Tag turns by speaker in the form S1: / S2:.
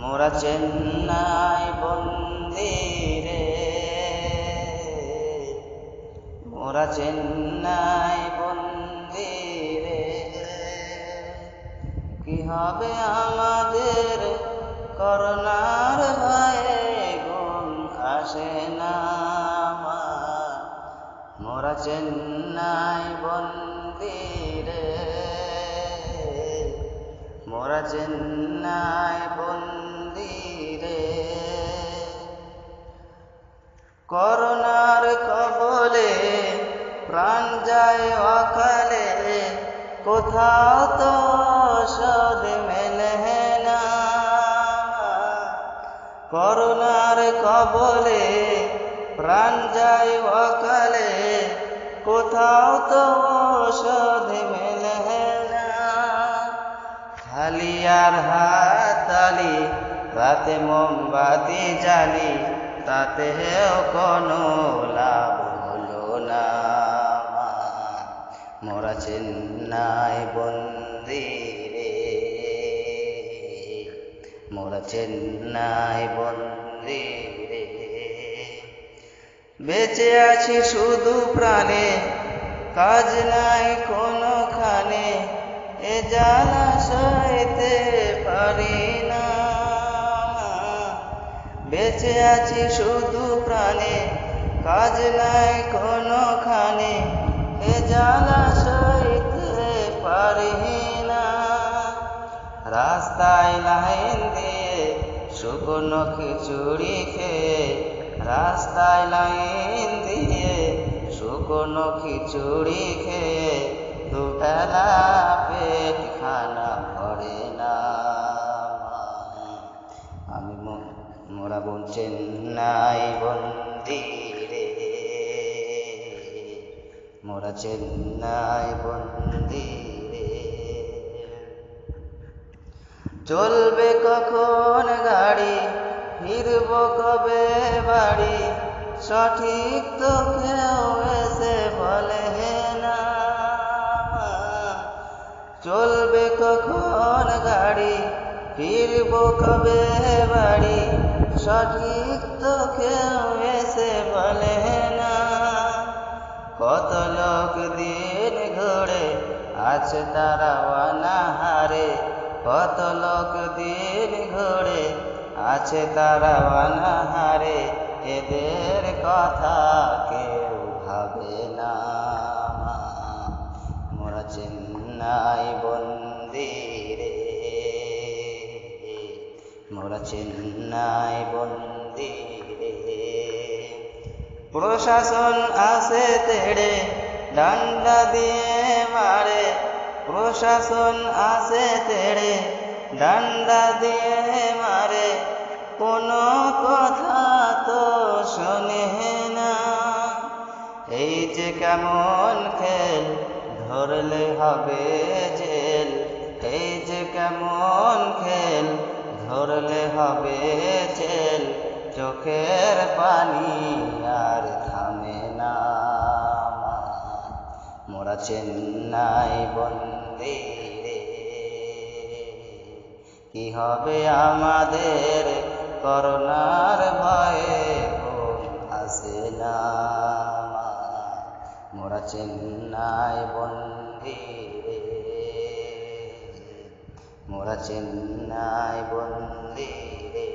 S1: মোরা চেন্নাই বন্দিরে মোরা চেন্নাই বন্দিরে কি হবে আমাদের করোনার ভয়ে? ঘুম আসে না। মোরা চেন্নাই বন্দিরে মোরা চেন্নাই প্রাণ যায় অকালে কোথাও তো সদ মেলে না। করোনার কবলে প্রাণ যায় অকালে, কোথাও তো সদ মেলে না। খালি আর হাতালি, রাতে মোমবাতি জ্বালি, তাতেও কোনো লাভ হলো না। মোরা চেন্নাই বন্দি রে। মোরা চেন্নাই বন্দি রে। বেঁচে আছি শুধু প্রাণে, কাজ নাই কোনোখানে, এ জ্বালা সইতে পারি না। বেঁচে আছি শুধু প্রাণে, কাজ নাই কোনোখানে এ জ্বালা সইতে পারি না। রাস্তায় লাইন দিয়ে শুকনো খিচুড়ি খেয়ে, রাস্তায় লাইন দিয়ে শুকনো খিচুড়ি খেয়ে, দুবেলা পেট খানা ভরে না। আমি মোরা বোন চেন্নাই বন্দিরে মোরা চেন্নাই বন্দিরে চলবে কখন গাড়ি, ফিরব কবে বাড়ি? সঠিক তো কেউ এসে বলে না। চলবে কখন গাড়ি, ফিরব কবে বাড়ি? সঠিক তো কেউ এসে বলে না। কত লোক দিন ঘুরে আছে তারা অনাহারে? কত লোক দিন ঘুরে আছে তারা অনাহারে? এদের কথা কেউ ভাবে না। মোরা চেন্নাই বন্দি রে। মোরা চেন্নাই বন্দি রে। প্রশাসন আসে তেড়ে ডান্ডা দিয়ে মারে, প্রশাসন আছে তেড়ে। ডান্ডা দিয়ে মারে, কোনো কথা তো শোনে না। এই যে কেমন খেল, ধরলে হবে জেল। এই যে কেমন খেল, ধরলে হবে জেল। চোখের পানি আর চেন্নাই বন্দিরে কি হবে আমাদের করোনার ভয়ে? আসে না মোরা চেন্নাই বন্দিরে মোরা চেন্নাই বন্দিরে